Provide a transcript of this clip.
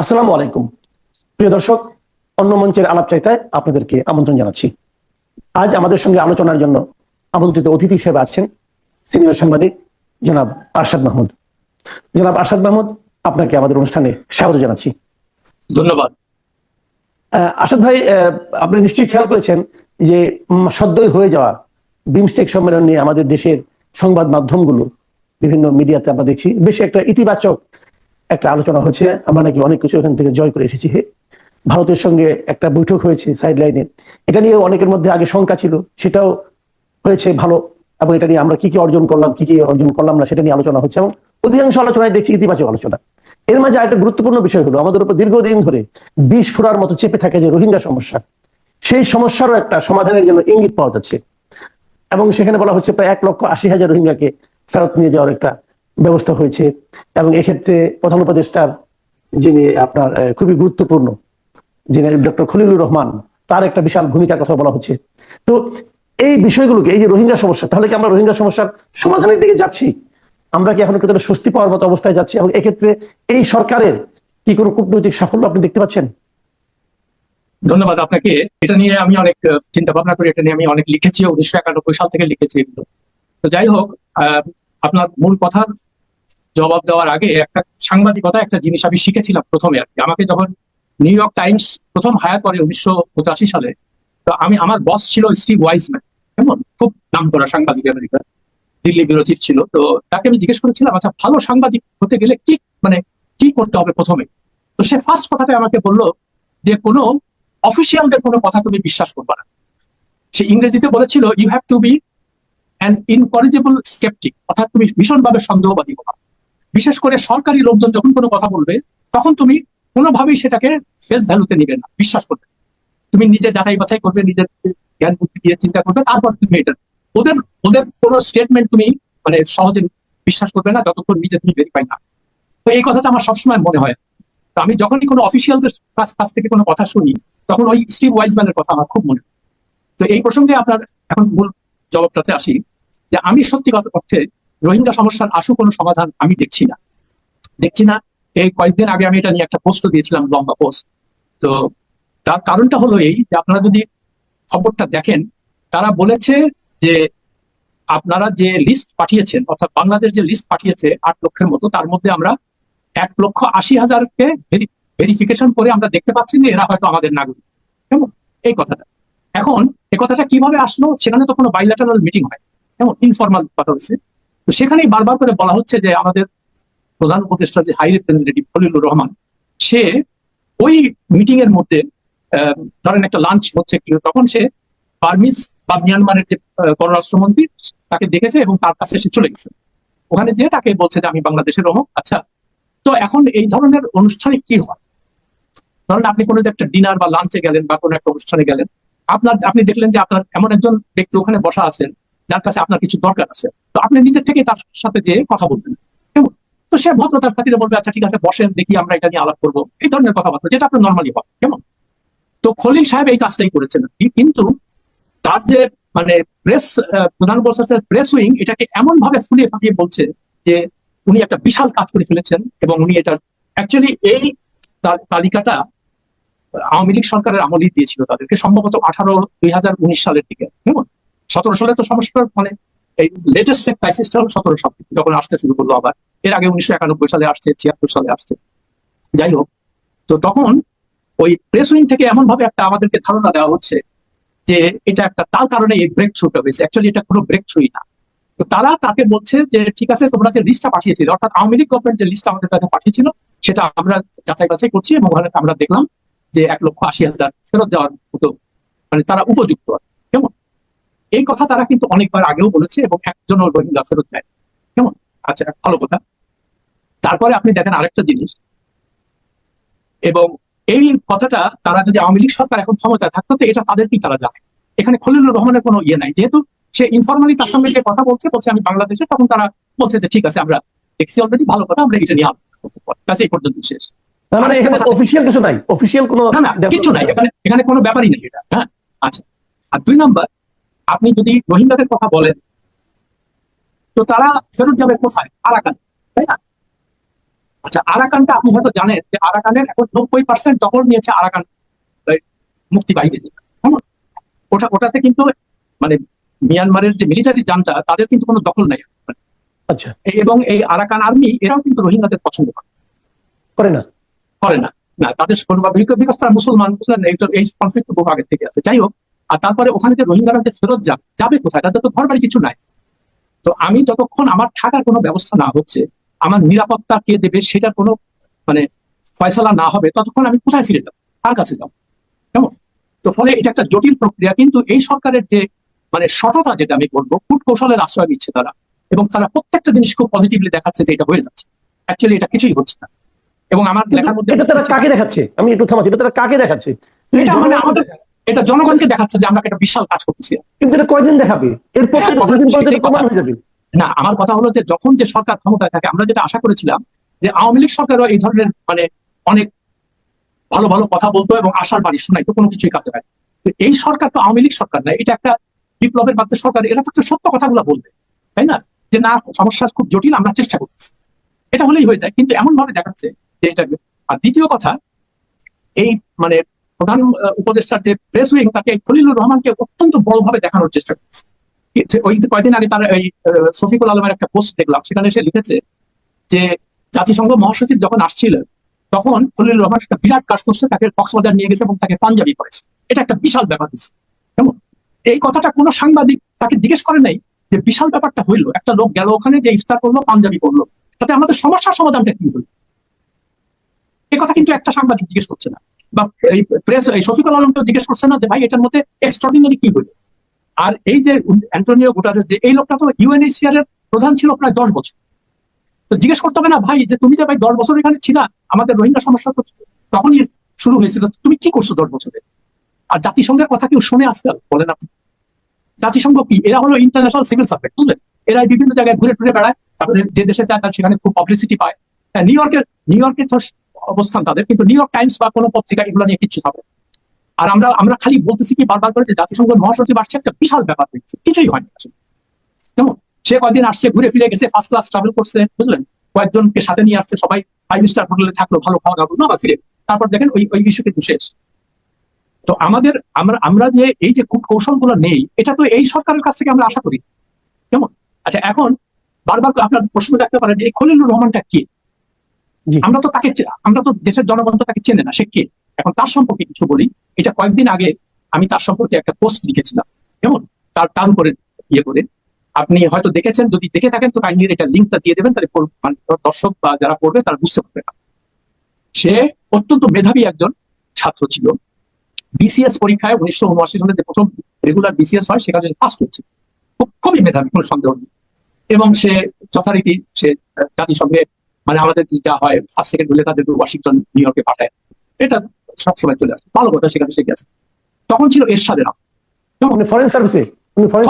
আসসালামু আলাইকুম। প্রিয় দর্শক অন্য মঞ্চের আলাপ চাইতায় আপনাদেরকে আমন্ত্রণ জানাচ্ছি। আজ আমাদের সঙ্গে আলোচনার জন্য আমন্ত্রিত অতিথি হিসেবে আছেন সিনিয়র সাংবাদিক জনাব আরশাদ মাহমুদ। জনাব আরশাদ মাহমুদ আপনাকে আমাদের অনুষ্ঠানে স্বাগত জানাচ্ছি। ধন্যবাদ। আসাদ ভাই আপনি নিশ্চয়ই খেয়াল করেছেন যে সদ্যই হয়ে যাওয়া বিমস্টেক সম্মেলন নিয়ে আমাদের দেশের সংবাদ মাধ্যমগুলো বিভিন্ন মিডিয়াতে আমরা দেখছি। বেশ একটা ইতিবাচক একটা আলোচনা হচ্ছে। আমরা নাকি অনেক কিছু এখান থেকে জয় করে এসেছি। ভারতের সঙ্গে একটা বৈঠক হয়েছে সাইড লাইনে এটা নিয়ে অনেকের মধ্যে আগে শঙ্কা ছিল। সেটাও হয়েছে ভালো। এবং এটা নিয়ে আমরা কি কি অর্জন করলাম, কি কি অর্জন করলাম না, সেটা নিয়ে আলোচনা হচ্ছে। এবং অধিকাংশ আলোচনায় দেখছি ইতিবাচক আলোচনা। এর মাঝে একটা গুরুত্বপূর্ণ বিষয় হলো, আমাদের উপর দীর্ঘদিন ধরে বিষ ফোড়ার মতো চেপে থাকে যে রোহিঙ্গা সমস্যা। সেই সমস্যারও একটা সমাধানের জন্য ইঙ্গিত পাওয়া যাচ্ছে। এবং সেখানে বলা হচ্ছে প্রায় এক লক্ষ আশি হাজার রোহিঙ্গাকে ফেরত নিয়ে যাওয়ার একটা ব্যবস্থা হয়েছে এবং এক্ষেত্রে প্রধান উপদেষ্টার যিনি আপনার খুবই গুরুত্বপূর্ণ, যিনি ডক্টর খলিলুর রহমান, তার একটা বিশাল ভূমিকার কথা বলা হচ্ছে। তো এই বিষয়গুলোকে, এই যে রোহিঙ্গা সমস্যা, তাহলে কি আমরা রোহিঙ্গা সমস্যার সমাধানের দিকে যাচ্ছি? আমরা কি এখন তাহলে স্বস্তি পাওয়ার মতো অবস্থায় যাচ্ছি? এবং এক্ষেত্রে এই সরকারের কি কোনো কূটনৈতিক সাফল্য আপনি দেখতে পাচ্ছেন? ধন্যবাদ আপনাকে। এটা নিয়ে আমি অনেক চিন্তা ভাবনা করি, এটা নিয়ে আমি অনেক লিখেছি, উনিশশো একানব্বই সাল থেকে লিখেছি এগুলো। তো যাই হোক আপনার মূল কথার জবাব দেওয়ার আগে একটা সাংবাদিকতা, একটা জিনিস আমি শিখেছিলাম প্রথমে আর কি। আমাকে যখন নিউ ইয়র্ক টাইমস প্রথম হায়ার করে উনিশশো পঁচাশি সালে, তো আমি, আমার বস ছিল স্টিভ ওয়াইজম্যান, কেমন? খুব নাম করা সাংবাদিক আমেরিকা, দিল্লি ব্যুরো চিফ ছিল। তো তাকে আমি জিজ্ঞেস করেছিলাম আচ্ছা ভালো সাংবাদিক হতে গেলে কি মানে কি করতে হবে প্রথমে? তো সে ফার্স্ট কথাটা আমাকে বলল যে, কোনো অফিসিয়ালদের কোনো কথা তুমি বিশ্বাস করবে না। সে ইংরেজিতে বলেছিল you have to be an incorrigible sceptic অর্থাৎ তুমি ভীষণভাবে সন্দেহবাদী হবা। বিশেষ করে সরকারি লোকজন যখন কোনো কথা বলবে, তখন তুমি কোনোভাবেই সেটাকে ফেস ভ্যালুতে নিবে না, বিশ্বাস করবে। তুমি নিজে যাচাই বাছাই করবে, নিজের জ্ঞান বুদ্ধি দিয়ে চিন্তা করবে, তারপর তুমি এটা, ওদের ওদের কোনো স্টেটমেন্ট তুমি মানে সহজে বিশ্বাস করবে না, যতক্ষণ নিজে তুমি ভেরিফাই না। তো এই কথাটা আমার সবসময় মনে হয়। তো আমি যখনই কোনো অফিসিয়ালদের কাছ কাছ থেকে কোনো কথা শুনি, তখন ওই স্টিভ ওয়াইজম্যানের কথা আমার খুব মনে তো এই প্রসঙ্গে আপনার এখন মূল জবাবটাতে আসি যে আমি সত্যি কথা অর্থে রোহিঙ্গা সমস্যার আশু কোনো সমাধান আমি দেখছি না। দেখছি না। এই কয়েকদিন আগে আমি এটা নিয়ে একটা পোস্ট দিয়েছিলাম, লম্বা পোস্ট তো তার কারণটা হলো এই যে আপনারা যদি খবরটা দেখেন, তারা বলেছে যে আপনারা যে লিস্ট পাঠিয়েছেন, অর্থাৎ বাংলাদেশ যে লিস্ট পাঠিয়েছে আট লক্ষের মতো, তার মধ্যে আমরা এক লক্ষ আশি হাজারকে ভেরিফিকেশন করে আমরা দেখতে পাচ্ছি যে এরা হয়তো আমাদের নাগরিক। কেমন? এই কথাটা। এখন এই কথাটা কীভাবে আসলো সেখানে তো কোনো বাইলেটারাল মিটিং হয়। কেমন? ইনফর্মাল কথা হচ্ছে। তো সেখানেই বারবার করে বলা হচ্ছে যে আমাদের প্রধান উপদেষ্টা যে হাই রিপ্রেজেন্টেটিভ খলিলুর রহমান, সে ওই মিটিং এর মধ্যে ধরেন একটা লাঞ্চ হচ্ছে তখন সে বার্মিস বা মিয়ানমারের যে পররাষ্ট্রমন্ত্রী তাকে দেখেছে এবং তার কাছে সে চলে গেছে। ওখানে যেয়ে তাকে বলছে যে আমি বাংলাদেশের রহক আচ্ছা তো এখন এই ধরনের অনুষ্ঠানে কি হয়? ধরেন আপনি কোনো যে একটা ডিনার বা লাঞ্চে গেলেন বা কোনো একটা অনুষ্ঠানে গেলেন, আপনার, আপনি দেখলেন যে আপনার এমন একজন ব্যক্তি ওখানে বসা আছেন যার কাছে আপনার কিছু দরকার আছে। তো আপনি নিজের থেকে তার সাথে যে কথা বলবেন। কেমন? তো সে ভদ্রতার খাতিরে বলবে আচ্ছা ঠিক আছে, বসেন, দেখি আমরা এটা নিয়ে আলাপ করব। এই ধরনের কথাবার্তা, যেটা আপনার নর্মালি হয়। কেমন? তো খলিল সাহেব এই কাজটাই করেছেন। কিন্তু তার যে মানে প্রেস প্রধান প্রেস উইং এটাকে এমন ভাবে ফুলিয়ে ফাঁকিয়ে বলছে যে, উনি একটা বিশাল কাজ করে ফেলেছেন এবং উনি এটা অ্যাকচুয়ালি এই তালিকাটা আওয়ামী লীগ সরকারের আমলেই দিয়েছিল তাদেরকে, সম্ভবত আঠারো, দুই সালের দিকে। কেমন? সতেরো সালে তো সমস্যা মানে এই লেটেস্ট যে ক্রাইসিসটা হলো সতেরো সাল যখন আসতে শুরু করল আবার। এর আগে উনিশশো একানব্বই সালে আসছে, ছিয়াত্তর সালে আসছে। যাই হোক, তো তখন ওই প্রেস উইং থেকে এমন ভাবে একটা আমাদেরকে ধারণা দেওয়া হচ্ছে যে এটা একটা, তার কারণে এই ব্রেক থ্রুটা হয়েছে। অ্যাকচুয়ালি এটা কোনো ব্রেক থ্রুই না। তো তারা তাকে বলছে যে, ঠিক আছে, তোমরা যে লিস্টটা পাঠিয়েছিল, অর্থাৎ আওয়ামী লীগ গভর্নমেন্ট যে লিস্ট আমাদের কাছে পাঠিয়েছিল, সেটা আমরা যাচাই বাছাই করছি এবং আমরা দেখলাম যে এক লক্ষ আশি হাজার ফেরত যাওয়ার মতো মানে তারা উপযুক্ত আর এই কথা তারা কিন্তু অনেকবার আগেও বলেছে এবং একজনও রোহিঙ্গা ফেরত যায় কেমন? আচ্ছা ভালো কথা। তারপরে আপনি দেখেন আরেকটা জিনিস। এবং এই কথাটা তারা যদি আওয়ামী লীগ সরকার এখন ক্ষমতায় থাকতো তো এটা তাদেরকেই তারা জানে? এখানে খলিলুর রহমানের কোনো ইয়ে নাই। যেহেতু সে ইনফরমালি তার সঙ্গে যে কথা বলছে বলছে আমি বাংলাদেশে তখন তারা বলছে যে ঠিক আছে আমরা দেখছি অলরেডি ভালো কথা আমরা এটা নিয়ে। ব্যাস এই পর্যন্ত শেষ। মানে এখানে অফিসিয়াল কিছু নাই। অফিসিয়াল কোনো না না কিছু নাই। এখানে এখানে কোনো ব্যাপারই নেই এটা। হ্যাঁ আচ্ছা। আর দুই নাম্বার আপনি যদি রোহিঙ্গাদের কথা বলেন তো তারা ফেরত যাবে কোথায়? আরাকান তাই না? আচ্ছা আরাকানটা আপনি হয়তো জানেন যে আরাকানের এখন নব্বই পার্সেন্ট দখল নিয়েছে আরাকান মুক্তি বাহিনী ওটা ওটাতে কিন্তু মানে মিয়ানমারের যে মিলিটারি জানটা তাদের কিন্তু কোনো দখল নাই। আচ্ছা। এবং এই আরাকান আর্মি এরাও কিন্তু রোহিঙ্গাদের পছন্দ করে। করে না? করে না। না তাদের কোনো বিকজ তারা মুসলমান বুঝলেন এই কনফ্লিক্ট বহু আগের থেকে আছে। যাই হোক আর তারপরে ওখানে যে রোহিঙ্গারা যে ফেরত যাবে যাবে কোথায় তাদের তো ঘর বাড়ি কিছু নাই। তো আমি যতক্ষণ আমার থাকার কোনো ব্যবস্থা না হচ্ছে আমার নিরাপত্তা কে দেবে সেটার কোনো মানে ফয়সালা না হবে ততক্ষণ আমি কোথায় ফিরে যাব? কার কাছে যাব? কেমন? তো ফলে এটা একটা জটিল প্রক্রিয়া কিন্তু এই সরকারের যে মানে সততা যেটা আমি বলব কূট কৌশলের আশ্রয় নিচ্ছে তারা। এবং তারা প্রত্যেকটা জিনিস খুব পজিটিভলি দেখাচ্ছে যে এটা হয়ে যাচ্ছে। অ্যাকচুয়ালি এটা কিছুই হচ্ছে না। এবং আমার লেখার মধ্যে এটা তারা কাকে দেখাচ্ছে? আমি একটু থামাচ্ছি এটা তারা কাকে দেখাচ্ছে? এটা মানে আমাদের এটা জনগণকে দেখাচ্ছে যে আমরা একটা বিশাল কাজ করতেছি। কিন্তু এটা কয়দিন দেখাবে? এরপর হ্যাঁ, যাবে। না আমার কথা হলো যে যখন যে সরকার ক্ষমতায় থাকে আমরা যেটা আশা করেছিলাম যে আওয়ামী লীগ সরকারও এই ধরনের মানে অনেক ভালো ভালো কথা বলতো এবং আশার বাড়ি শোনাইতো কোনো কিছুই কাজে হয় তো এই সরকার তো আওয়ামী লীগ সরকার না এটা একটা বিপ্লবের মাধ্যমে সরকার এরা তো সত্য কথাগুলো বলবে তাই না? যে না সমস্যা খুব জটিল আমরা চেষ্টা করতেছি। এটা হলেই হয়ে যায় কিন্তু এমন ভাবে দেখাচ্ছে যে এটা আর দ্বিতীয় কথা এই মানে প্রধান উপদেষ্টার যে প্রেস উইং তাকে খলিলুর রহমানকে অত্যন্ত বড়ভাবে দেখানোর চেষ্টা করছে। ওই কয়েকদিন আগে তার এই শফিকুল আলমের একটা পোস্ট দেখলাম, সেখানে সে লিখেছে যে জাতিসংঘ মহাসচিব যখন আসছিলেন তখন খলিলুর রহমান একটা বিরাট কাজ করছে, তাকে কক্সবাজার নিয়ে গেছে এবং তাকে পাঞ্জাবি করেছে। এটা একটা বিশাল ব্যাপার হচ্ছে কেমন? এই কথাটা কোনো সাংবাদিক তাকে জিজ্ঞেস করে নাই যে বিশাল ব্যাপারটা হইল, একটা লোক গেল ওখানে যে ইফতার করল, পাঞ্জাবি করল। তাতে আমাদের সমস্যার সমাধানটা কি হলো? এই কথা কিন্তু একটা সাংবাদিক জিজ্ঞেস করছে না। বা এই প্রেস এই শফিকুল আলমকেও জিজ্ঞেস করছে না যে ভাই, এটার মধ্যে এক্সট্রাঅর্ডিনারি কি হলো? আর এই যে অ্যান্টোনিও গুটারেস যে এই লোকটা তো ইউএনএইচসিআর এর প্রধান ছিল প্রায় দশ বছর। তো জিজ্ঞেস করতে হবে না, ভাই, যে তুমি যে ভাই দশ বছর এখানে ছিলা, আমাদের রোহিঙ্গা সমস্যা তো তখনই শুরু হয়েছিল তুমি কি করছ দশ বছরে? আর জাতিসংঘের কথা কেউ শুনে আজকাল বলেন আপনি। জাতিসংঘ কি? এরা হলো ইন্টারন্যাশনাল সিভিল সার্ভেন্ট বুঝলেন? এরা বিভিন্ন জায়গায় ঘুরে টুরে বেড়ায়, তারপরে যে দেশে যায় তার সেখানে খুব পাবলিসিটি পায়। নিউ ইয়র্কের নিউ ইয়র্কের অবস্থান তাদের, কিন্তু নিউ ইয়র্ক টাইমস বা কোনো পত্রিকা এগুলো নিয়ে কিচ্ছু থাকে আর আমরা আমরা খালি বলতেছি কি, বারবার করে যে জাতিসংঘ মহাসচিব আসছে, একটা বিশাল ব্যাপার হয়েছে কিছুই হয়নি আসলে যেমন সে কয়েকদিন আসছে, ঘুরে ফিরে গেছে ফার্স্ট ক্লাস ট্রাভেল করছে, বুঝলেন? কয়েকজনকে সাথে নিয়ে আসছে, সবাই ফাইভ স্টার হোটেলে থাকল, ভালো খাওয়া দাওয়া করল আবার ফিরে। তারপর দেখেন ওই ওই ইস্যু কিন্তু তো আমাদের, আমরা আমরা যে এই যে কূট কৌশলগুলো নেই, এটা তো এই সরকারের কাছ থেকে আমরা আশা করি। কেমন? আচ্ছা এখন বারবার আপনার প্রশ্ন রাখতে পারেন এই খলিলুর রহমানটা কি। আমরা তো তাকে আমরা তো দেশের জনগণ তো তাকে চেনে না, সে কে? এখন তার সম্পর্কে কিছু বলি। এটা কয়েকদিন আগে আমি তার সম্পর্কে একটা পোস্ট লিখেছিলাম, কেমন? তার টান করে ইয়ে করে। আপনি হয়তো দেখেছেন, যদি দেখে থাকেন, তো কাইন্ডলি এটা লিঙ্কটা দিয়ে দেবেন, তাহলে মানে দর্শক বা যারা পড়বে, তারা বুঝতে পারবে না। সে অত্যন্ত মেধাবী একজন ছাত্র ছিল। বিসিএস পরীক্ষায় উনিশশো উনআশি সালে যে প্রথম রেগুলার বিসিএস হয়, সেখানে ফার্স্ট খুব খুবই মেধাবী, কোনো সন্দেহ নেই। এবং সে যথারীতি সে জাতিসংঘে মানে আমাদের যা হয় ফার্স্ট সেকেন্ড হলে তাদের ওয়াশিংটন নিউ ইয়র্কে পাঠায়। এটা সবসময় চলে আসে। ভালো কথা সেখানে সে গেছে। তখন ছিল এরশাদের আমল। উনি ফরেন সার্ভিসে উনি ফরেন